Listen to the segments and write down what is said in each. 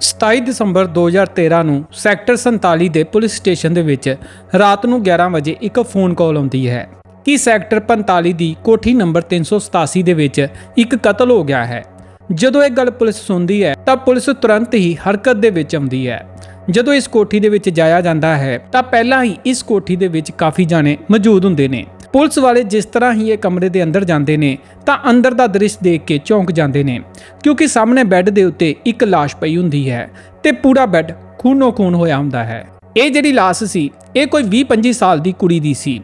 27 ਦਸੰਬਰ 2013 ਨੂੰ ਸੈਕਟਰ 47 ਦੇ police station ਦੇ ਵਿੱਚ ਰਾਤ ਨੂੰ 11 ਵਜੇ ਇੱਕ ਫੋਨ ਕਾਲ ਆਉਂਦੀ ਹੈ ਕਿ ਸੈਕਟਰ 45 ਦੀ ਕੋਠੀ ਨੰਬਰ 387 ਦੇ ਵਿੱਚ ਇੱਕ ਕਤਲ ਹੋ ਗਿਆ ਹੈ। ਜਦੋਂ ਇਹ ਗੱਲ ਪੁਲਿਸ ਸੁਣਦੀ ਹੈ, ਤਾਂ ਪੁਲਿਸ ਤੁਰੰਤ ਹੀ ਹਰਕਤ ਦੇ ਵਿੱਚ ਆਉਂਦੀ ਹੈ। ਜਦੋਂ ਇਸ ਕੋਠੀ ਦੇ ਵਿੱਚ ਜਾਇਆ ਜਾਂਦਾ ਹੈ, ਤਾਂ ਪਹਿਲਾਂ ਹੀ ਇਸ ਕੋਠੀ ਦੇ ਵਿੱਚ ਕਾਫੀ ਜਾਣੇ ਮੌਜੂਦ ਹੁੰਦੇ ਨੇ। ਪੁਲਿਸ ਵਾਲੇ ਜਿਸ ਤਰ੍ਹਾਂ ਹੀ ਇਹ ਕਮਰੇ ਦੇ ਅੰਦਰ ਜਾਂਦੇ ਨੇ, ਤਾਂ ਅੰਦਰ ਦਾ ਦ੍ਰਿਸ਼ ਦੇਖ ਕੇ ਚੌਂਕ ਜਾਂਦੇ ਨੇ, ਕਿਉਂਕਿ ਸਾਹਮਣੇ ਬੈੱਡ ਦੇ ਉੱਤੇ ਇੱਕ ਲਾਸ਼ ਪਈ ਹੁੰਦੀ ਹੈ ਤੇ ਪੂਰਾ ਬੈੱਡ ਖੂਨੋ ਖੂਨ ਹੋਇਆ ਹੁੰਦਾ ਹੈ। ਇਹ ਜਿਹੜੀ ਲਾਸ਼ ਸੀ, ਇਹ ਕੋਈ 20-25 ਸਾਲ ਦੀ ਕੁੜੀ ਦੀ ਸੀ।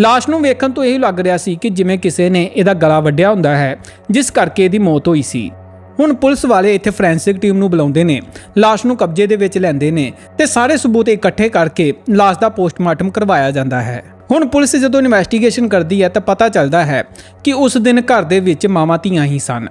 ਲਾਸ਼ ਨੂੰ ਵੇਖਣ ਤੋਂ ਇਹ ਲੱਗ ਰਿਹਾ ਸੀ ਕਿ ਜਿਵੇਂ ਕਿਸੇ ਨੇ ਇਹਦਾ ਗਲਾ ਵੱਢਿਆ ਹੁੰਦਾ ਹੈ, ਜਿਸ ਕਰਕੇ ਇਹਦੀ ਮੌਤ ਹੋਈ ਸੀ। ਹੁਣ ਪੁਲਿਸ ਵਾਲੇ ਇੱਥੇ ਫੋਰੈਂਸਿਕ ਟੀਮ ਨੂੰ ਬੁਲਾਉਂਦੇ ਨੇ, ਲਾਸ਼ ਨੂੰ ਕਬਜ਼ੇ ਦੇ ਵਿੱਚ ਲੈਂਦੇ ਨੇ ਤੇ ਸਾਰੇ ਸਬੂਤ ਇਕੱਠੇ ਕਰਕੇ ਲਾਸ਼ ਦਾ ਪੋਸਟਮਾਰਟਮ ਕਰਵਾਇਆ ਜਾਂਦਾ ਹੈ। ਹੁਣ ਪੁਲਿਸ ਜਦੋਂ ਇਨਵੈਸਟੀਗੇਸ਼ਨ ਕਰਦੀ ਹੈ ਤਾਂ ਪਤਾ ਚੱਲਦਾ ਹੈ ਕਿ ਉਸ ਦਿਨ ਘਰ ਦੇ ਵਿੱਚ ਮਾਵਾਂ ਧੀਆਂ ਹੀ ਸਨ।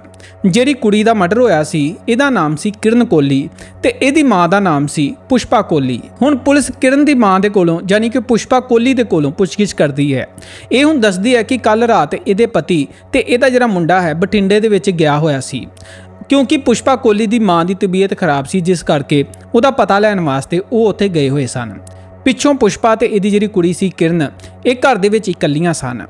ਜਿਹੜੀ ਕੁੜੀ ਦਾ ਮਰਡਰ ਹੋਇਆ ਸੀ, ਇਹਦਾ ਨਾਮ ਸੀ ਕਿਰਨ ਕੋਲੀ ਤੇ ਇਹਦੀ ਮਾਂ ਦਾ ਨਾਮ ਸੀ ਪੁਸ਼ਪਾ ਕੋਲੀ ਹੁਣ ਪੁਲਿਸ ਕਿਰਨ ਦੀ ਮਾਂ ਦੇ ਕੋਲੋਂ ਯਾਨੀ ਕਿ ਪੁਸ਼ਪਾ ਕੋਲੀ ਦੇ ਕੋਲੋਂ ਪੁੱਛਗਿੱਛ ਕਰਦੀ ਹੈ। ਇਹ ਹੁਣ ਦੱਸਦੀ ਹੈ ਕਿ ਕੱਲ ਰਾਤ ਇਹਦੇ ਪਤੀ ਤੇ ਇਹਦਾ ਜਿਹੜਾ ਮੁੰਡਾ ਹੈ, ਬਠਿੰਡੇ ਦੇ ਵਿੱਚ ਗਿਆ ਹੋਇਆ ਸੀ। ਕਿਉਂਕਿ ਪੁਸ਼ਪਾ ਕੋਲੀ ਦੀ ਮਾਂ ਦੀ ਤਬੀਅਤ ਖਰਾਬ ਸੀ, ਜਿਸ ਕਰਕੇ ਉਹਦਾ ਪਤਾ ਲੈਣ ਵਾਸਤੇ ਉਹ ਉੱਥੇ ਗਏ ਹੋਏ ਸਨ। ਪਿੱਛੋਂ ਪੁਸ਼ਪਾ ਤੇ ਇਹਦੀ ਜਿਹੜੀ ਕੁੜੀ ਸੀ ਕਿਰਨ ਇਹ ਘਰ ਦੇ ਵਿੱਚ ਇਕੱਲੀਆਂ ਸਨ।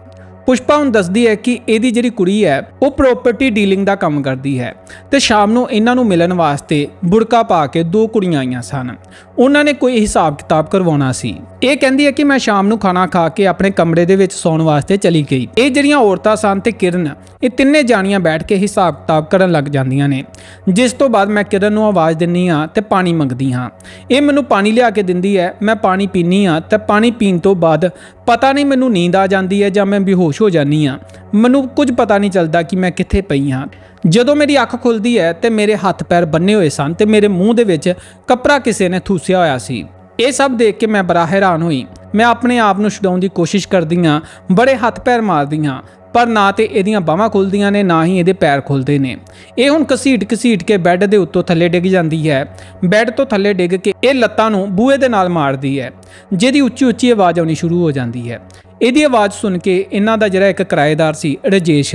ਪੁਸ਼ਪਾ ਹੁਣ ਦੱਸਦੀ ਹੈ ਕਿ ਇਹਦੀ ਜਿਹੜੀ ਕੁੜੀ ਹੈ, ਉਹ ਪ੍ਰਾਪਰਟੀ ਡੀਲਿੰਗ ਦਾ ਕੰਮ ਕਰਦੀ ਹੈ ਤੇ ਸ਼ਾਮ ਨੂੰ ਇਹਨਾਂ ਨੂੰ ਮਿਲਣ ਵਾਸਤੇ ਬੁਰਕਾ ਪਾ ਕੇ ਦੋ ਕੁੜੀਆਂ ਆਈਆਂ ਸਨ। ਉਹਨਾਂ ਨੇ ਕੋਈ ਹਿਸਾਬ ਕਿਤਾਬ ਕਰਵਾਉਣਾ ਸੀ। ਇਹ ਕਹਿੰਦੀ ਹੈ ਕਿ ਮੈਂ ਸ਼ਾਮ ਨੂੰ ਖਾਣਾ ਖਾ ਕੇ ਆਪਣੇ ਕਮਰੇ ਦੇ ਵਿੱਚ ਸੌਣ ਵਾਸਤੇ ਚਲੀ ਗਈ। ਇਹ ਜਿਹੜੀਆਂ ਔਰਤਾਂ ਸਨ ਤੇ ਕਿਰਨ, ਇਹ ਤਿੰਨੇ ਜਾਣੀਆਂ ਬੈਠ ਕੇ ਹਿਸਾਬ ਕਿਤਾਬ ਕਰਨ ਲੱਗ ਜਾਂਦੀਆਂ ਨੇ। ਜਿਸ ਤੋਂ ਬਾਅਦ ਮੈਂ ਕਿਰਨ ਨੂੰ ਆਵਾਜ਼ ਦਿੰਨੀ ਆ ਤੇ ਪਾਣੀ ਮੰਗਦੀ ਹਾਂ। ਇਹ ਮੈਨੂੰ ਪਾਣੀ ਲਿਆ ਕੇ ਦਿੰਦੀ ਹੈ, ਮੈਂ ਪਾਣੀ ਪੀਨੀ ਆ ਤੇ ਪਾਣੀ ਪੀਣ ਤੋਂ ਬਾਅਦ ਪਤਾ ਨਹੀਂ ਮੈਨੂੰ ਨੀਂਦ ਆ ਜਾਂਦੀ ਹੈ ਜਾਂ ਮੈਂ ਬਿਹੋ ਬੇਹੋਸ਼ ਹੋ ਜਾਂਦੀ ਆ ਮੈਨੂੰ ਕੁਝ ਪਤਾ ਨਹੀਂ ਚੱਲਦਾ ਕਿ ਮੈਂ ਕਿੱਥੇ ਪਈ ਹਾਂ। ਜਦੋਂ ਮੇਰੀ ਅੱਖ ਖੁੱਲਦੀ ਹੈ ਤੇ ਮੇਰੇ ਹੱਥ ਪੈਰ ਬੰਨੇ ਹੋਏ ਸਨ ਤੇ ਮੇਰੇ ਮੂੰਹ ਦੇ ਵਿੱਚ ਕੱਪੜਾ ਕਿਸੇ ਨੇ ਥੂਸਿਆ ਹੋਇਆ ਸੀ। ਇਹ ਸਭ ਦੇਖ ਕੇ ਮੈਂ ਬੜਾ ਹੈਰਾਨ ਹੋਈ। ਮੈਂ ਆਪਣੇ ਆਪ ਨੂੰ ਛਡਾਉਣ ਦੀ ਕੋਸ਼ਿਸ਼ ਕਰਦੀ ਹਾਂ, ਬੜੇ ਹੱਥ ਪੈਰ ਮਾਰਦੀ ਹਾਂ, ਪਰ ਨਾ ਤੇ ਇਹਦੀਆਂ ਬਾਹਾਂ ਖੁੱਲਦੀਆਂ ਨੇ, ਨਾ ਹੀ ਇਹਦੇ ਪੈਰ ਖੁੱਲਦੇ ਨੇ। ਇਹ ਹੁਣ ਘਸੀਟ ਘਸੀਟ ਕੇ ਬੈੱਡ ਦੇ ਉੱਤੋਂ ਥੱਲੇ ਡਿੱਗ ਜਾਂਦੀ ਹੈ। ਬੈੱਡ ਤੋਂ ਥੱਲੇ ਡਿੱਗ ਕੇ ਇਹ ਲੱਤਾਂ ਨੂੰ ਬੂਹੇ ਦੇ ਨਾਲ ਮਾਰਦੀ ਹੈ, ਜਿਹਦੀ ਉੱਚੀ ਉੱਚੀ ਆਵਾਜ਼ ਆਉਣੀ ਸ਼ੁਰੂ ਹੋ ਜਾਂਦੀ ਹੈ। ਇਹਦੀ ਆਵਾਜ਼ ਸੁਣ ਕੇ ਇਹਨਾਂ ਦਾ ਜਿਹੜਾ ਇੱਕ ਕਿਰਾਏਦਾਰ ਸੀ, ਰਜੇਸ਼,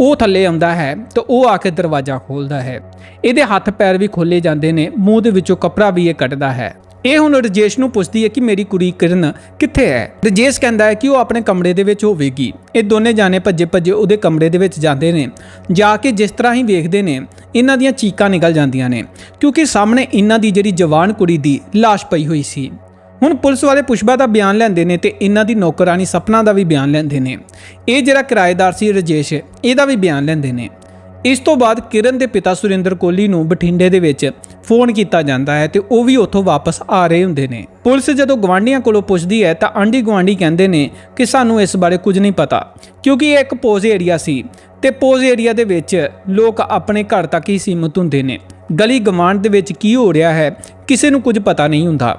ਉਹ ਥੱਲੇ ਆਉਂਦਾ ਹੈ ਤੇ ਉਹ ਆ ਕੇ ਦਰਵਾਜ਼ਾ ਖੋਲਦਾ ਹੈ। ਇਹਦੇ ਹੱਥ ਪੈਰ ਵੀ ਖੋਲੇ ਜਾਂਦੇ ਨੇ, ਮੂੰਹ ਦੇ ਵਿੱਚੋਂ ਕਪੜਾ ਵੀ ਇਹ ਕੱਢਦਾ ਹੈ। ਇਹ ਹੁਣ ਰਜੇਸ਼ ਨੂੰ ਪੁੱਛਦੀ ਹੈ ਕਿ ਮੇਰੀ ਕੁੜੀ ਕਿਰਨ ਕਿੱਥੇ ਹੈ? ਰਜੇਸ਼ ਕਹਿੰਦਾ ਹੈ ਕਿ ਉਹ ਆਪਣੇ ਕਮਰੇ ਦੇ ਵਿੱਚ ਹੋਵੇਗੀ। ਇਹ ਦੋਨੇ ਜਾਣੇ ਭੱਜੇ ਭੱਜੇ ਉਹਦੇ ਕਮਰੇ ਦੇ ਵਿੱਚ ਜਾਂਦੇ ਨੇ। ਜਾ ਕੇ ਜਿਸ ਤਰ੍ਹਾਂ ਹੀ ਵੇਖਦੇ ਨੇ, ਇਹਨਾਂ ਦੀਆਂ ਚੀਕਾਂ ਨਿਕਲ ਜਾਂਦੀਆਂ ਨੇ, ਕਿਉਂਕਿ ਸਾਹਮਣੇ ਇਹਨਾਂ ਦੀ ਜਿਹੜੀ ਜਵਾਨ ਕੁੜੀ ਦੀ ਲਾਸ਼ ਪਈ ਹੋਈ ਸੀ। ਹੁਣ ਪੁਲਿਸ ਵਾਲੇ ਪੁਸ਼ਪਾ ਦਾ ਬਿਆਨ ਲੈਂਦੇ ਨੇ ਤੇ ਇਹਨਾਂ ਦੀ ਨੌਕਰਾਨੀ ਸਪਨਾ ਦਾ ਵੀ ਬਿਆਨ ਲੈਂਦੇ ਨੇ। ਇਹ ਜਿਹੜਾ ਕਿਰਾਏਦਾਰ ਸੀ ਰਜੇਸ਼, ਇਹਦਾ ਵੀ ਬਿਆਨ ਲੈਂਦੇ ਨੇ। ਇਸ ਤੋਂ ਬਾਅਦ ਕਿਰਨ ਦੇ ਪਿਤਾ ਸੁਰਿੰਦਰ ਕੋਹਲੀ ਨੂੰ ਬਠਿੰਡੇ ਦੇ ਵਿੱਚ ਫੋਨ ਕੀਤਾ ਜਾਂਦਾ ਹੈ ਤੇ ਉਹ ਵੀ ਉੱਥੋਂ ਵਾਪਸ ਆ ਰਹੇ ਹੁੰਦੇ ਨੇ। ਪੁਲਿਸ ਜਦੋਂ ਗਵਾਂਢੀਆਂ ਕੋਲੋਂ ਪੁੱਛਦੀ ਹੈ ਤਾਂ ਆਂਢੀ ਗਵਾਂਢੀ ਕਹਿੰਦੇ ਨੇ ਕਿ ਸਾਨੂੰ ਇਸ ਬਾਰੇ ਕੁਝ ਨਹੀਂ ਪਤਾ, ਕਿਉਂਕਿ ਇਹ ਇੱਕ ਪੋਜ਼ ਏਰੀਆ ਸੀ ਤੇ ਪੋਜ਼ ਏਰੀਆ ਦੇ ਵਿੱਚ ਲੋਕ ਆਪਣੇ ਘਰ ਤੱਕ ਹੀ ਸੀਮਤ ਹੁੰਦੇ ਨੇ। ਗਲੀ ਗਵਾਂਢ ਦੇ ਵਿੱਚ ਕੀ ਹੋ ਰਿਹਾ ਹੈ, ਕਿਸੇ ਨੂੰ ਕੁਝ ਪਤਾ ਨਹੀਂ ਹੁੰਦਾ।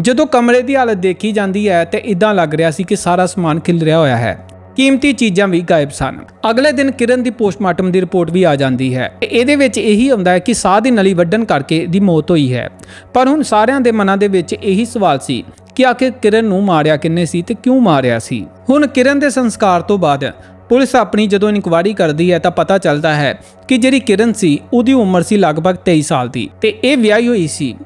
ਜਦੋਂ ਕਮਰੇ ਦੀ ਹਾਲਤ ਦੇਖੀ ਜਾਂਦੀ ਹੈ ਤੇ ਇਦਾਂ ਲੱਗ ਰਿਹਾ ਸੀ ਕਿ ਸਾਰਾ ਸਮਾਨ ਖਿਲ ਰਿਹਾ ਹੋਇਆ ਹੈ। ਕੀਮਤੀ ਚੀਜ਼ਾਂ ਵੀ ਗਾਇਬ ਸਨ। ਅਗਲੇ ਦਿਨ ਕਿਰਨ ਦੀ ਪੋਸਟਮਾਰਟਮ ਦੀ ਰਿਪੋਰਟ ਵੀ ਆ ਜਾਂਦੀ ਹੈ। ਤੇ ਇਹਦੇ ਵਿੱਚ ਇਹੀ ਆਉਂਦਾ ਹੈ ਕਿ ਸਾਹ ਦੀ ਨਲੀ ਵੱਢਣ ਕਰਕੇ ਦੀ ਮੌਤ ਹੋਈ ਹੈ। ਪਰ ਹੁਣ ਸਾਰਿਆਂ ਦੇ ਮਨਾਂ ਦੇ ਵਿੱਚ ਇਹੀ ਸਵਾਲ ਸੀ ਕਿ ਆਖਿਰ ਕਿਰਨ ਨੂੰ ਮਾਰਿਆ ਕਿੰਨੇ ਸੀ ਤੇ ਕਿਉਂ ਮਾਰਿਆ ਸੀ? ਹੁਣ ਕਿਰਨ ਦੇ ਸੰਸਕਾਰ ਤੋਂ ਬਾਅਦ ਪੁਲਿਸ ਆਪਣੀ ਜਦੋਂ ਇਨਕੁਆਇਰੀ ਕਰਦੀ ਹੈ ਤਾਂ ਪਤਾ ਚੱਲਦਾ ਹੈ ਕਿ ਜਿਹੜੀ ਕਿਰਨ ਸੀ ਉਹਦੀ ਉਮਰ ਸੀ ਲਗਭਗ 23 ਸਾਲ ਦੀ। ਤੇ ਇਹ ਵਿਆਹੀ ਹੋਈ ਸੀ।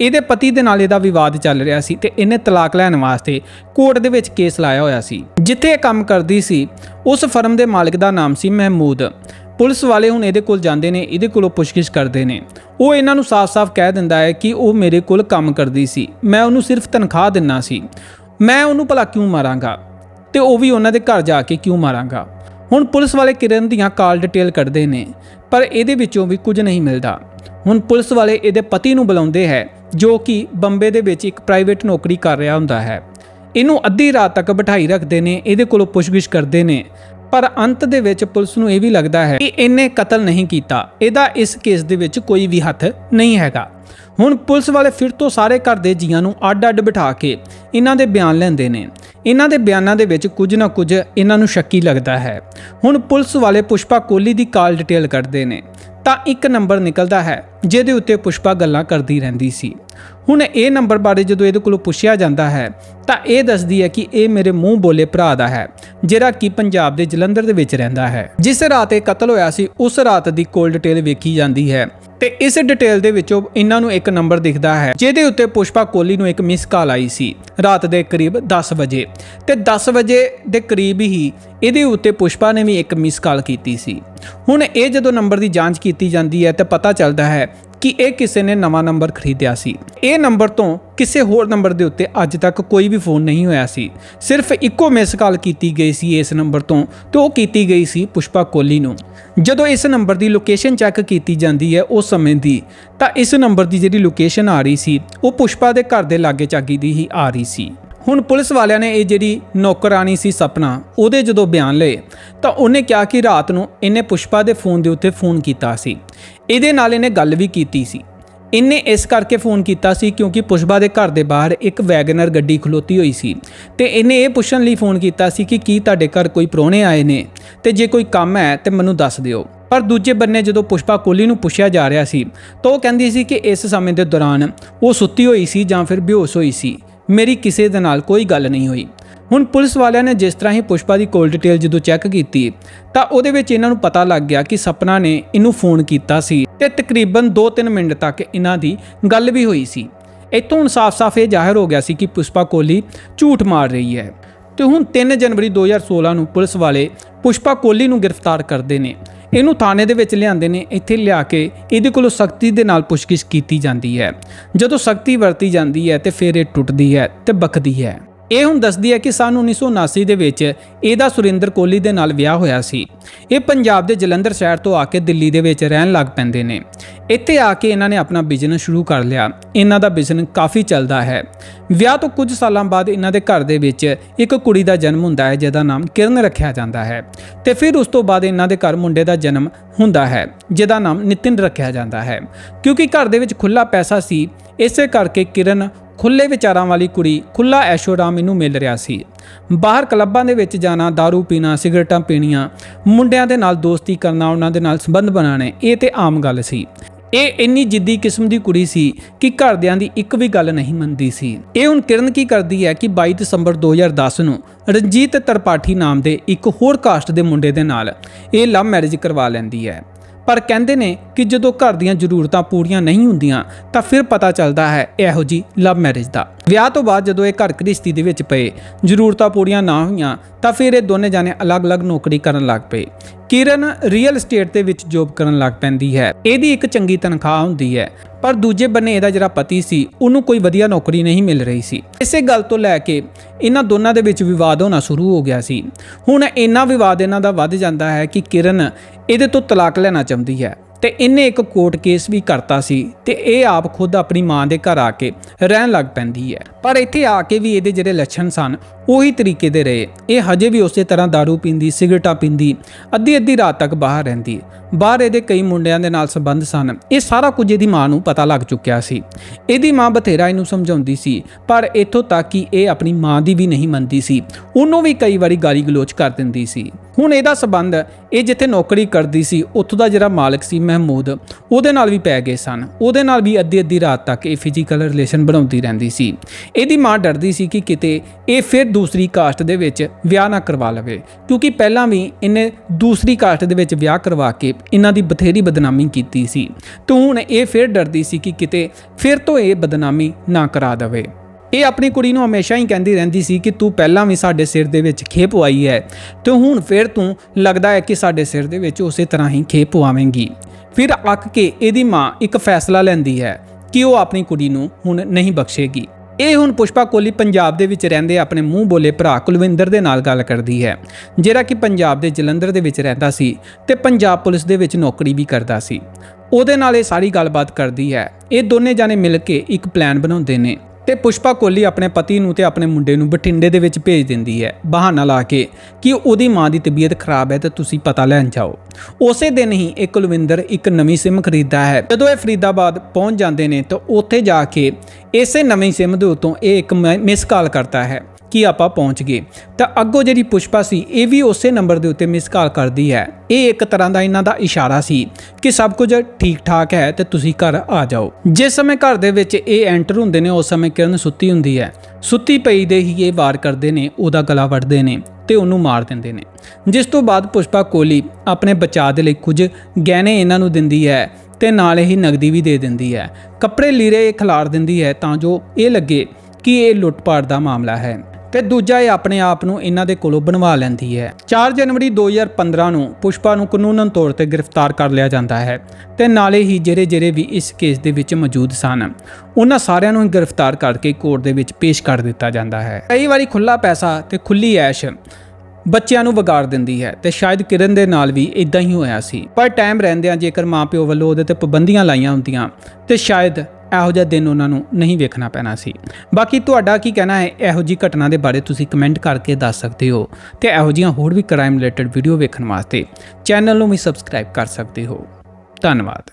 ਇਹਦੇ ਪਤੀ ਦੇ ਨਾਲ ਇਹਦਾ ਵਿਵਾਦ ਚੱਲ ਰਿਹਾ ਸੀ ਤੇ ਇਹਨੇ ਤਲਾਕ ਲੈਣ ਵਾਸਤੇ ਕੋਰਟ ਦੇ ਵਿੱਚ ਕੇਸ ਲਾਇਆ ਹੋਇਆ ਸੀ। ਜਿੱਥੇ ਇਹ ਕੰਮ ਕਰਦੀ ਸੀ, ਉਸ ਫਰਮ ਦੇ ਮਾਲਕ ਦਾ ਨਾਮ ਸੀ ਮਹਿਮੂਦ। ਪੁਲਿਸ ਵਾਲੇ ਹੁਣ ਇਹਦੇ ਕੋਲ ਜਾਂਦੇ ਨੇ, ਇਹਦੇ ਕੋਲੋਂ ਪੁੱਛਗਿੱਛ ਕਰਦੇ ਨੇ। ਉਹ ਇਹਨਾਂ ਨੂੰ ਸਾਫ਼-ਸਾਫ਼ ਕਹਿ ਦਿੰਦਾ ਹੈ ਕਿ ਉਹ ਮੇਰੇ ਕੋਲ ਕੰਮ ਕਰਦੀ ਸੀ। ਮੈਂ ਉਹਨੂੰ ਸਿਰਫ ਤਨਖਾਹ ਦਿੰਨਾ ਸੀ। ਮੈਂ ਉਹਨੂੰ ਭਲਾ ਕਿਉਂ ਮਾਰਾਂਗਾ? ਤੇ ਉਹ ਵੀ ਉਹਨਾਂ ਦੇ ਘਰ ਜਾ ਕੇ ਕਿਉਂ ਮਾਰਾਂਗਾ? ਹੁਣ ਪੁਲਿਸ ਵਾਲੇ ਕਿਰਨ ਦੀਆਂ ਕਾਲ ਡਿਟੇਲ ਕੱਢਦੇ ਨੇ, ਪਰ ਇਹਦੇ ਵਿੱਚੋਂ ਵੀ ਕੁਝ ਨਹੀਂ ਮਿਲਦਾ। ਹੁਣ ਪੁਲਿਸ ਵਾਲੇ ਇਹਦੇ ਪਤੀ ਨੂੰ ਬੁਲਾਉਂਦੇ ਹੈ ਜੋ ਕਿ ਬੰਬੇ ਦੇ ਵਿੱਚ ਇੱਕ ਪ੍ਰਾਈਵੇਟ ਨੌਕਰੀ ਕਰ ਰਿਹਾ ਹੁੰਦਾ ਹੈ। ਇਹਨੂੰ ਅੱਧੀ ਰਾਤ ਤੱਕ ਬਿਠਾਈ ਰੱਖਦੇ ਨੇ, ਇਹਦੇ ਕੋਲੋਂ ਪੁੱਛਗਿੱਛ ਕਰਦੇ ਨੇ। ਪਰ ਅੰਤ ਦੇ ਵਿੱਚ ਪੁਲਿਸ ਨੂੰ ਇਹ ਵੀ ਲੱਗਦਾ ਹੈ ਕਿ ਇਹਨੇ ਕਤਲ ਨਹੀਂ ਕੀਤਾ। ਇਹਦਾ ਇਸ ਕੇਸ ਦੇ ਵਿੱਚ ਕੋਈ ਵੀ ਹੱਥ ਨਹੀਂ ਹੈਗਾ। ਹੁਣ ਪੁਲਿਸ ਵਾਲੇ ਫਿਰ ਤੋਂ ਸਾਰੇ ਘਰ ਦੇ ਜੀਆਂ ਨੂੰ ਅੱਡ-ਅੱਡ ਬਿਠਾ ਕੇ ਇਹਨਾਂ ਦੇ ਬਿਆਨ ਲੈਂਦੇ ਨੇ। ਇਹਨਾਂ ਦੇ ਬਿਆਨਾਂ ਦੇ ਵਿੱਚ ਕੁਝ ਨਾ ਕੁਝ ਇਹਨਾਂ ਨੂੰ ਸ਼ੱਕੀ ਲੱਗਦਾ ਹੈ। ਹੁਣ ਪੁਲਿਸ ਵਾਲੇ ਪੁਸ਼ਪਾ ਕੋਹਲੀ ਦੀ ਕਾਲ ਡਿਟੇਲ ਕੱਢਦੇ ਨੇ। ਤਾਂ ਇੱਕ ਨੰਬਰ ਨਿਕਲਦਾ ਹੈ ਜਿਹਦੇ ਉੱਤੇ ਪੁਸ਼ਪਾ ਗੱਲਾਂ ਕਰਦੀ ਰਹਿੰਦੀ ਸੀ। ਹੁਣ ਇਹ ਨੰਬਰ ਬਾਰੇ ਜਦੋਂ ਇਹਦੇ ਕੋਲੋਂ ਪੁੱਛਿਆ ਜਾਂਦਾ ਹੈ, ਤਾਂ ਇਹ ਦੱਸਦੀ ਹੈ ਕਿ ਇਹ ਮੇਰੇ ਮੂੰਹ ਬੋਲੇ ਭਰਾ ਦਾ ਹੈ, ਜਿਹੜਾ ਕਿ ਪੰਜਾਬ ਦੇ ਜਲੰਧਰ ਦੇ ਵਿੱਚ ਰਹਿੰਦਾ ਹੈ। ਜਿਸ ਰਾਤ ਇਹ ਕਤਲ ਹੋਇਆ ਸੀ, ਉਸ ਰਾਤ ਦੀ ਕੋਲ ਡਿਟੇਲ ਵੇਖੀ ਜਾਂਦੀ ਹੈ। ਤੇ ਇਸ ਡਿਟੇਲ ਦੇ ਵਿੱਚੋਂ ਇਹਨਾਂ ਨੂੰ ਇੱਕ ਨੰਬਰ ਦਿਖਦਾ ਹੈ, ਜਿਹਦੇ ਉੱਤੇ ਪੁਸ਼ਪਾ ਕੋਹਲੀ ਨੂੰ ਇੱਕ ਮਿਸ ਕਾਲ ਆਈ ਸੀ, ਰਾਤ ਦੇ ਕਰੀਬ 10 ਵਜੇ। ਤੇ 10 ਵਜੇ ਦੇ ਕਰੀਬ ਹੀ ਇਹਦੇ ਉੱਤੇ ਪੁਸ਼ਪਾ ਨੇ ਵੀ ਇੱਕ ਮਿਸ ਕਾਲ ਕੀਤੀ ਸੀ। ਹੁਣ ਇਹ ਜਦੋਂ ਨੰਬਰ ਦੀ ਜਾਂਚ ਕੀਤੀ ਜਾਂਦੀ ਹੈ, ਤਾਂ ਪਤਾ ਚੱਲਦਾ ਹੈ ਕਿ ਇਹ ਕਿਸੇ ਨੇ ਨਵਾਂ ਨੰਬਰ ਖਰੀਦਿਆ ਸੀ। ਇਹ ਨੰਬਰ ਤੋਂ ਕਿਸੇ ਹੋਰ ਨੰਬਰ ਦੇ ਉੱਤੇ ਅੱਜ ਤੱਕ ਕੋਈ ਵੀ ਫੋਨ ਨਹੀਂ ਹੋਇਆ ਸੀ। ਸਿਰਫ ਇੱਕੋ ਮਿਸ ਕਾਲ ਕੀਤੀ ਗਈ ਸੀ ਇਸ ਨੰਬਰ ਤੋਂ ਤੇ ਉਹ ਕੀਤੀ ਗਈ ਸੀ ਪੁਸ਼ਪਾ ਕੋਹਲੀ ਨੂੰ। ਜਦੋਂ ਇਸ ਨੰਬਰ ਦੀ ਲੋਕੇਸ਼ਨ ਚੈੱਕ ਕੀਤੀ ਜਾਂਦੀ ਹੈ ਉਸ ਸਮੇਂ ਦੀ, ਤਾਂ ਇਸ ਨੰਬਰ ਦੀ ਜਿਹੜੀ ਲੋਕੇਸ਼ਨ ਆ ਰਹੀ ਸੀ, ਉਹ ਪੁਸ਼ਪਾ ਦੇ ਘਰ ਦੇ ਲਾਗੇ ਚਾਗੀ ਦੀ ਹੀ ਆ ਰਹੀ ਸੀ। ਹੁਣ ਪੁਲਿਸ ਵਾਲਿਆਂ ਨੇ ਇਹ ਜਿਹੜੀ ਨੌਕਰਾਨੀ ਸੀ ਸਪਨਾ, ਉਹਦੇ ਜਦੋਂ ਬਿਆਨ ਲਏ, ਤਾਂ ਉਹਨੇ ਕਿਹਾ ਕਿ ਰਾਤ ਨੂੰ ਇਹਨੇ ਪੁਸ਼ਪਾ ਦੇ ਫੋਨ ਦੇ ਉੱਤੇ ਫੋਨ ਕੀਤਾ ਸੀ। ਇਹਦੇ ਨਾਲ ਇਹਨੇ ਗੱਲ ਵੀ ਕੀਤੀ ਸੀ। ਇਹਨੇ ਇਸ ਕਰਕੇ ਫੋਨ ਕੀਤਾ ਸੀ ਕਿਉਂਕਿ ਪੁਸ਼ਪਾ ਦੇ ਘਰ ਦੇ ਬਾਹਰ ਇੱਕ ਵੈਗਨਰ ਗੱਡੀ ਖਲੋਤੀ ਹੋਈ ਸੀ। ਤੇ ਇਹਨੇ ਇਹ ਪੁੱਛਣ ਲਈ ਫੋਨ ਕੀਤਾ ਸੀ ਕਿ ਕੀ ਤੁਹਾਡੇ ਘਰ ਕੋਈ ਪ੍ਰਾਹੁਣੇ ਆਏ ਨੇ? ਤੇ ਜੇ ਕੋਈ ਕੰਮ ਹੈ, ਤੇ ਮੈਨੂੰ ਦੱਸ ਦਿਓ। ਪਰ ਦੂਜੇ ਬੰਨੇ ਜਦੋਂ ਪੁਸ਼ਪਾ ਕੋਹਲੀ ਨੂੰ ਪੁੱਛਿਆ ਜਾ ਰਿਹਾ ਸੀ, ਤਾਂ ਉਹ ਕਹਿੰਦੀ ਸੀ ਕਿ ਇਸ ਸਮੇਂ ਦੇ ਦੌਰਾਨ ਉਹ ਸੁੱਤੀ ਹੋਈ ਸੀ ਜਾਂ ਫਿਰ ਬੇਹੋਸ਼ ਹੋਈ ਸੀ। ਮੇਰੀ ਕਿਸੇ ਦੇ ਨਾਲ ਕੋਈ ਗੱਲ ਨਹੀਂ ਹੋਈ। ਹੁਣ ਪੁਲਿਸ ਵਾਲਿਆਂ ਨੇ ਜਿਸ ਤਰ੍ਹਾਂ ਹੀ ਪੁਸ਼ਪਾ ਦੀ ਕੋਲ ਡਿਟੇਲ ਜਦੋਂ ਚੈੱਕ ਕੀਤੀ, ਤਾਂ ਉਹਦੇ ਵਿੱਚ ਇਹਨਾਂ ਨੂੰ ਪਤਾ ਲੱਗ ਗਿਆ ਕਿ ਸਪਨਾ ਨੇ ਇਹਨੂੰ ਫੋਨ ਕੀਤਾ ਸੀ ਤੇ ਤਕਰੀਬਨ 2-3 ਮਿੰਟ ਤੱਕ ਇਹਨਾਂ ਦੀ ਗੱਲ ਵੀ ਹੋਈ ਸੀ। ਇੱਥੋਂ ਹੁਣ ਸਾਫ਼-ਸਾਫ਼ ਇਹ ਜ਼ਾਹਿਰ ਹੋ ਗਿਆ ਸੀ ਕਿ ਪੁਸ਼ਪਾ ਕੋਹਲੀ ਝੂਠ ਮਾਰ ਰਹੀ ਹੈ। ਤੇ ਹੁਣ 3 ਜਨਵਰੀ 2016 ਨੂੰ ਪੁਲਿਸ ਵਾਲੇ ਪੁਸ਼ਪਾ ਕੋਹਲੀ ਨੂੰ ਗ੍ਰਿਫਤਾਰ ਕਰਦੇ ਨੇ। ਇਹਨੂੰ ਥਾਣੇ ਦੇ ਵਿੱਚ ਲਿਆਂਦੇ ਨੇ, ਇੱਥੇ ਲਿਆ ਕੇ ਇਹਦੇ ਕੋਲੋਂ ਸਖਤੀ ਦੇ ਨਾਲ ਪੁੱਛਗਿੱਛ ਕੀਤੀ ਜਾਂਦੀ ਹੈ। ਜਦੋਂ ਸਖਤੀ ਵਰਤੀ ਜਾਂਦੀ ਹੈ ਤੇ ਫਿਰ ਇਹ ਟੁੱਟਦੀ ਹੈ ਤੇ ਬਖਦੀ ਹੈ। ਇਹ ਹੁਣ ਦੱਸਦੀ ਹੈ ਕਿ ਸਨ 1979 ਦੇ ਵਿੱਚ ਇਹਦਾ ਸੁਰਿੰਦਰ ਕੋਹਲੀ ਦੇ ਨਾਲ ਵਿਆਹ ਹੋਇਆ ਸੀ। ਇਹ ਪੰਜਾਬ ਦੇ ਜਲੰਧਰ ਸ਼ਹਿਰ ਤੋਂ ਆ ਕੇ ਦਿੱਲੀ ਦੇ ਵਿੱਚ ਰਹਿਣ ਲੱਗ ਪੈਂਦੇ ਨੇ। ਇੱਥੇ ਆ ਕੇ ਇਹਨਾਂ ਨੇ ਆਪਣਾ ਬਿਜ਼ਨਸ ਸ਼ੁਰੂ ਕਰ ਲਿਆ। ਇਹਨਾਂ ਦਾ ਬਿਜ਼ਨਸ ਕਾਫੀ ਚੱਲਦਾ ਹੈ। ਵਿਆਹ ਤੋਂ ਕੁਝ ਸਾਲਾਂ ਬਾਅਦ ਇਹਨਾਂ ਦੇ ਘਰ ਦੇ ਵਿੱਚ ਇੱਕ ਕੁੜੀ ਦਾ ਜਨਮ ਹੁੰਦਾ ਹੈ, ਜਿਹਦਾ ਨਾਮ ਕਿਰਨ ਰੱਖਿਆ ਜਾਂਦਾ ਹੈ। ਤੇ ਫਿਰ ਉਸ ਤੋਂ ਬਾਅਦ ਇਹਨਾਂ ਦੇ ਘਰ ਮੁੰਡੇ ਦਾ ਜਨਮ ਹੁੰਦਾ ਹੈ, ਜਿਹਦਾ ਨਾਮ ਨਿਤਿਨ ਰੱਖਿਆ ਜਾਂਦਾ ਹੈ। ਕਿਉਂਕਿ ਘਰ ਦੇ ਵਿੱਚ ਖੁੱਲਾ ਪੈਸਾ ਸੀ, ਇਸੇ ਕਰਕੇ ਕਿਰਨ ਖੁੱਲੇ ਵਿਚਾਰਾਂ ਵਾਲੀ ਕੁੜੀ ਖੁੱਲਾ ਐਸ਼ੋਰਾਮ ਇਹਨੂੰ ਮਿਲ ਰਿਹਾ ਸੀ। ਬਾਹਰ ਕਲੱਬਾਂ ਦੇ ਵਿੱਚ ਜਾਣਾ, दारू ਪੀਣਾ, ਸਿਗਰਟਾਂ ਪੀਣੀਆਂ, ਮੁੰਡਿਆਂ ਦੇ ਨਾਲ ਦੋਸਤੀ ਕਰਨਾ, ਉਹਨਾਂ ਦੇ ਨਾਲ ਸੰਬੰਧ ਬਣਾਉਣੇ, ਇਹ ਤੇ ਆਮ ਗੱਲ ਸੀ। ਇਹ ਇੰਨੀ ਜਿੱਦੀ ਕਿਸਮ ਦੀ ਕੁੜੀ ਸੀ ਕਿ ਘਰਦਿਆਂ ਦੀ ਇੱਕ ਵੀ ਗੱਲ ਨਹੀਂ ਮੰਨਦੀ ਸੀ। ਇਹ ਹੁਣ ਕਿਰਨ ਕੀ ਕਰਦੀ ਹੈ ਕਿ 22 ਦਸੰਬਰ 2010 ਨੂੰ ਰਣਜੀਤ ਤਰਪਾਠੀ ਨਾਮ ਦੇ ਇੱਕ ਹੋਰ ਕਾਸਟ ਦੇ ਮੁੰਡੇ ਦੇ ਨਾਲ ਇਹ ਲਵ ਮੈਰਿਜ ਕਰਵਾ ਲੈਂਦੀ ਹੈ। ਪਰ ਕਹਿੰਦੇ ਨੇ ਕਿ ਜਦੋਂ ਘਰ ਦੀਆਂ ਜ਼ਰੂਰਤਾਂ ਪੂਰੀਆਂ ਨਹੀਂ ਹੁੰਦੀਆਂ, ਤਾਂ ਫਿਰ ਪਤਾ ਚੱਲਦਾ ਹੈ ਇਹੋ ਜੀ ਲਵ ਮੈਰਿਜ ਦਾ। ਵਿਆਹ ਤੋਂ ਬਾਅਦ ਜਦੋਂ ਇਹ ਘਰ ਗ੍ਰਸਤੀ ਦੇ ਵਿੱਚ ਪਏ, ਜ਼ਰੂਰਤਾਂ ਪੂਰੀਆਂ ਨਾ ਹੋਈਆਂ ਤਾਂ ਫਿਰ ਇਹ ਦੋਨੇ ਜਾਣੇ ਅਲੱਗ-ਅਲੱਗ ਨੌਕਰੀ ਕਰਨ ਲੱਗ ਪਏ। ਕਿਰਨ ਰੀਅਲ ਏਸਟੇਟ ਦੇ ਵਿੱਚ ਜੌਬ ਕਰਨ ਲੱਗ ਪੈਂਦੀ ਹੈ। ਇਹਦੀ ਇੱਕ ਚੰਗੀ ਤਨਖਾਹ ਹੁੰਦੀ ਹੈ। ਪਰ ਦੂਜੇ ਬੰਨੇ ਇਹਦਾ ਜਿਹੜਾ ਪਤੀ ਸੀ, ਉਹਨੂੰ ਕੋਈ ਵਧੀਆ ਨੌਕਰੀ ਨਹੀਂ ਮਿਲ ਰਹੀ ਸੀ। ਇਸੇ ਗੱਲ ਤੋਂ ਲੈ ਕੇ ਇਹਨਾਂ ਦੋਨਾਂ ਦੇ ਵਿੱਚ ਵਿਵਾਦ ਹੋਣਾ ਸ਼ੁਰੂ ਹੋ ਗਿਆ ਸੀ। ਹੁਣ ਇੰਨਾ ਵਿਵਾਦ ਇਹਨਾਂ ਦਾ ਵੱਧ ਜਾਂਦਾ ਹੈ ਕਿ ਕਿਰਨ ਇਹਦੇ ਤੋਂ ਤਲਾਕ ਲੈਣਾ ਚਾਹੁੰਦੀ ਹੈ ਤੇ ਇਹਨੇ ਇੱਕ ਕੋਰਟ ਕੇਸ ਵੀ ਕਰਤਾ ਸੀ ਤੇ ਇਹ ਆਪ ਖੁਦ ਆਪਣੀ ਮਾਂ ਦੇ ਘਰ ਆ ਕੇ ਰਹਿਣ ਲੱਗ ਪੈਂਦੀ ਹੈ। ਪਰ ਇੱਥੇ ਆ ਕੇ ਵੀ ਇਹਦੇ ਜਿਹੜੇ ਲੱਛਣ ਸਨ ਉਹੀ ਤਰੀਕੇ ਦੇ ਰਹੇ। ਇਹ ਹਜੇ ਵੀ ਉਸੇ ਤਰ੍ਹਾਂ दारू ਪੀਂਦੀ, ਸਿਗਰਟਾਂ ਪੀਂਦੀ ਅੱਧੀ ਅੱਧੀ ਰਾਤ ਤੱਕ ਬਾਹਰ ਰਹਿੰਦੀ। ਬਾਹਰ ਇਹਦੇ ਕਈ ਮੁੰਡਿਆਂ ਦੇ ਨਾਲ ਸੰਬੰਧ ਸਨ। ਇਹ ਸਾਰਾ ਕੁਝ ਇਹਦੀ ਮਾਂ ਨੂੰ ਪਤਾ ਲੱਗ ਚੁੱਕਿਆ ਸੀ। ਇਹਦੀ ਮਾਂ ਬਥੇਰਾ ਇਹਨੂੰ ਸਮਝਾਉਂਦੀ ਸੀ, ਪਰ ਇੱਥੋਂ ਤੱਕ ਕਿ ਇਹ ਆਪਣੀ ਮਾਂ ਦੀ ਵੀ ਨਹੀਂ ਮੰਨਦੀ ਸੀ। ਉਹਨੂੰ ਵੀ ਕਈ ਵਾਰੀ ਗਾਲੀ ਗਲੋਚ ਕਰ ਦਿੰਦੀ ਸੀ। ਹੁਣ ਇਹਦਾ ਸਬੰਧ, ਇਹ ਜਿੱਥੇ ਨੌਕਰੀ ਕਰਦੀ ਸੀ, ਉੱਥੋਂ ਦਾ ਜਿਹੜਾ ਮਾਲਕ ਸੀ ਮਹਿਮੂਦ, ਉਹਦੇ ਨਾਲ ਵੀ ਪੈ ਗਏ ਸਨ। ਉਹਦੇ ਨਾਲ ਵੀ ਅੱਧੀ ਅੱਧੀ ਰਾਤ ਤੱਕ ਇਹ ਫਿਜ਼ੀਕਲ ਰਿਲੇਸ਼ਨ ਬਣਾਉਂਦੀ ਰਹਿੰਦੀ ਸੀ। ਇਹਦੀ ਮਾਂ ਡਰਦੀ ਸੀ ਕਿ ਕਿਤੇ ਇਹ ਫਿਰ ਦੂਸਰੀ ਕਾਸਟ ਦੇ ਵਿੱਚ ਵਿਆਹ ਨਾ ਕਰਵਾ ਲਵੇ, ਕਿਉਂਕਿ ਪਹਿਲਾਂ ਵੀ ਇਹਨੇ ਦੂਸਰੀ ਕਾਸਟ ਦੇ ਵਿੱਚ ਵਿਆਹ ਕਰਵਾ ਕੇ ਇਹਨਾਂ ਦੀ ਬਥੇਰੀ ਬਦਨਾਮੀ ਕੀਤੀ ਸੀ। ਤੇ ਹੁਣ ਇਹ ਫਿਰ ਡਰਦੀ ਸੀ ਕਿ ਕਿਤੇ ਫਿਰ ਤੋਂ ਇਹ ਬਦਨਾਮੀ ਨਾ ਕਰਾ ਦੇਵੇ। ਇਹ ਆਪਣੀ ਕੁੜੀ ਨੂੰ ਹਮੇਸ਼ਾ ਹੀ ਕਹਿੰਦੀ ਰਹਿੰਦੀ ਸੀ ਕਿ ਤੂੰ ਪਹਿਲਾਂ ਵੀ ਸਾਡੇ ਸਿਰ ਦੇ ਵਿੱਚ ਖੇਪ ਪਵਾਈ ਹੈ, ਤੇ ਹੁਣ ਫਿਰ ਤੂੰ ਲੱਗਦਾ ਹੈ ਕਿ ਸਾਡੇ ਸਿਰ ਦੇ ਵਿੱਚ ਉਸੇ ਤਰ੍ਹਾਂ ਹੀ ਖੇਪ ਪਵਾਵੇਂਗੀ। ਫਿਰ ਅੱਕ ਕੇ ਇਹਦੀ ਮਾਂ ਇੱਕ ਫੈਸਲਾ ਲੈਂਦੀ ਹੈ ਕਿ ਉਹ ਆਪਣੀ ਕੁੜੀ ਨੂੰ ਹੁਣ ਨਹੀਂ ਬਖਸ਼ੇਗੀ। ਇਹ ਹੁਣ ਪੁਸ਼ਪਾ ਕੋਹਲੀ ਪੰਜਾਬ ਦੇ ਵਿੱਚ ਰਹਿੰਦੇ ਆਪਣੇ ਮੂੰਹ ਬੋਲੇ ਭਰਾ ਕੁਲਵਿੰਦਰ ਦੇ ਨਾਲ ਗੱਲ ਕਰਦੀ ਹੈ, ਜਿਹੜਾ ਕਿ ਪੰਜਾਬ ਦੇ ਜਲੰਧਰ ਦੇ ਵਿੱਚ ਰਹਿੰਦਾ ਸੀ ਤੇ ਪੰਜਾਬ ਪੁਲਿਸ ਦੇ ਵਿੱਚ ਨੌਕਰੀ ਵੀ ਕਰਦਾ ਸੀ। ਉਹਦੇ ਨਾਲ ਇਹ ਸਾਰੀ ਗੱਲਬਾਤ ਕਰਦੀ ਹੈ। ਇਹ ਦੋਨੇ ਜਾਣੇ ਮਿਲ ਕੇ ਇੱਕ ਪਲਾਨ ਬਣਾਉਂਦੇ ਨੇ। ਤੇ ਪੁਸ਼ਪਾ ਕੋਹਲੀ ਆਪਣੇ ਪਤੀ ਨੂੰ ਤੇ ਆਪਣੇ ਮੁੰਡੇ ਨੂੰ ਬਠਿੰਡੇ ਦੇ ਵਿੱਚ ਭੇਜ ਦਿੰਦੀ ਹੈ, ਬਹਾਨਾ ਲਾ ਕੇ ਕਿ ਉਹਦੀ ਮਾਂ ਦੀ ਤਬੀਅਤ ਖਰਾਬ ਹੈ ਤੇ ਤੁਸੀਂ ਪਤਾ ਲੈਣ ਜਾਓ। ਉਸੇ ਦਿਨ ਹੀ ਇਹ ਕੁਲਵਿੰਦਰ ਇੱਕ ਨਵੀਂ ਸਿਮ ਖਰੀਦਦਾ ਹੈ। ਜਦੋਂ ਇਹ ਫਰੀਦਾਬਾਦ ਪਹੁੰਚ ਜਾਂਦੇ ਨੇ ਤਾਂ ਉੱਥੇ ਜਾ ਕੇ ਇਸੇ ਨਵੀਂ ਸਿਮ ਦੇ ਉੱਤੋਂ ਇਹ ਇੱਕ ਮਿਸ ਕਾਲ ਕਰਦਾ ਹੈ। ਕਿ ਆਪਾਂ ਪਹੁੰਚ ਗਏ। ਤਾਂ ਅੱਗੋਂ ਜਿਹੜੀ ਪੁਸ਼ਪਾ ਸੀ, ਇਹ ਵੀ ਉਸੇ ਨੰਬਰ ਦੇ ਉੱਤੇ ਮਿਸ ਕਾਲ ਕਰਦੀ ਹੈ। ਇਹ ਇੱਕ ਤਰ੍ਹਾਂ ਦਾ ਇਹਨਾਂ ਦਾ ਇਸ਼ਾਰਾ ਸੀ ਕਿ ਸਭ ਕੁਝ ਠੀਕ ਠਾਕ ਹੈ ਤੇ ਤੁਸੀਂ ਘਰ ਆ ਜਾਓ। ਜਿਸ ਸਮੇਂ ਘਰ ਦੇ ਵਿੱਚ ਇਹ ਐਂਟਰ ਹੁੰਦੇ ਨੇ, ਉਸ ਸਮੇਂ ਕਿਰਨ ਸੁੱਤੀ ਹੁੰਦੀ ਹੈ। ਸੁੱਤੀ ਪਈ ਦੇ ਹੀ ਇਹ ਵਾਰ ਕਰਦੇ ਨੇ, ਉਹਦਾ ਗਲਾ ਵੱਢਦੇ ਨੇ ਤੇ ਉਹਨੂੰ ਮਾਰ ਦਿੰਦੇ ਨੇ। ਜਿਸ ਤੋਂ ਬਾਅਦ ਪੁਸ਼ਪਾ ਕੋਹਲੀ ਆਪਣੇ ਬਚਾਅ ਦੇ ਲਈ ਕੁਝ ਗਹਿਣੇ ਇਹਨਾਂ ਨੂੰ ਦਿੰਦੀ ਹੈ ਤੇ ਨਾਲ ਹੀ ਨਗਦੀ ਵੀ ਦੇ ਦਿੰਦੀ ਹੈ। ਕੱਪੜੇ ਲੀਰੇ ਖਿਲਾਰ ਦਿੰਦੀ ਹੈ ਤਾਂ ਜੋ ਇਹ ਲੱਗੇ ਕਿ ਇਹ ਲੁੱਟਪਾਟ ਦਾ ਮਾਮਲਾ ਹੈ। ਤੇ ਦੂਜਾ ਇਹ ਆਪਣੇ ਆਪ ਨੂੰ ਇਹਨਾਂ ਦੇ ਕੋਲੋਂ ਬਣਵਾ ਲੈਂਦੀ ਹੈ। 4 ਜਨਵਰੀ 2015 ਨੂੰ ਪੁਸ਼ਪਾ ਨੂੰ ਕਾਨੂੰਨਨ ਤੌਰ ਤੇ ਗ੍ਰਿਫਤਾਰ ਕਰ ਲਿਆ ਜਾਂਦਾ ਹੈ ਤੇ ਨਾਲੇ ਹੀ ਜਿਹੜੇ ਜਿਹੜੇ ਵੀ ਇਸ ਕੇਸ ਦੇ ਵਿੱਚ ਮੌਜੂਦ ਸਨ। ਉਹਨਾਂ ਸਾਰਿਆਂ ਨੂੰ ਗ੍ਰਿਫਤਾਰ ਕਰਕੇ ਕੋਰਟ ਦੇ ਵਿੱਚ ਪੇਸ਼ ਕਰ ਦਿੱਤਾ ਜਾਂਦਾ ਹੈ। ਕਈ ਵਾਰੀ ਖੁੱਲਾ ਪੈਸਾ ਤੇ ਖੁੱਲੀ ਐਸ਼ ਬੱਚਿਆਂ ਨੂੰ ਵਿਗਾੜ ਦਿੰਦੀ ਹੈ ਤੇ ਸ਼ਾਇਦ ਕਿਰਨ ਦੇ ਨਾਲ ਵੀ ਇਦਾਂ ਹੀ ਹੋਇਆ ਸੀ। ਪਰ ਟਾਈਮ ਰਹਿੰਦਿਆਂ ਜੇਕਰ ਮਾਪਿਓ ਵੱਲੋਂ ਉਹਦੇ ਤੇ ਪਾਬੰਦੀਆਂ ਲਾਈਆਂ ਹੁੰਦੀਆਂ ਤੇ ਸ਼ਾਇਦ ਇਹੋ ਜਿਹਾ ਦਿਨ ਉਹਨਾਂ ਨੂੰ ਨਹੀਂ ਵੇਖਣਾ ਪੈਣਾ ਸੀ। ਬਾਕੀ ਤੁਹਾਡਾ ਕੀ ਕਹਿਣਾ ਹੈ? ਇਹੋ ਜੀ ਘਟਨਾ ਦੇ ਬਾਰੇ ਤੁਸੀਂ ਕਮੈਂਟ ਕਰਕੇ ਦੱਸ ਸਕਦੇ ਹੋ ਤੇ ਇਹੋ ਜਿਹੀਆਂ ਹੋਰ ਵੀ ਕ੍ਰਾਈਮ ਰਿਲੇਟਡ ਵੀਡੀਓ ਵੇਖਣ ਵਾਸਤੇ ਚੈਨਲ ਨੂੰ ਵੀ ਸਬਸਕ੍ਰਾਈਬ ਕਰ ਸਕਦੇ ਹੋ। ਧੰਨਵਾਦ।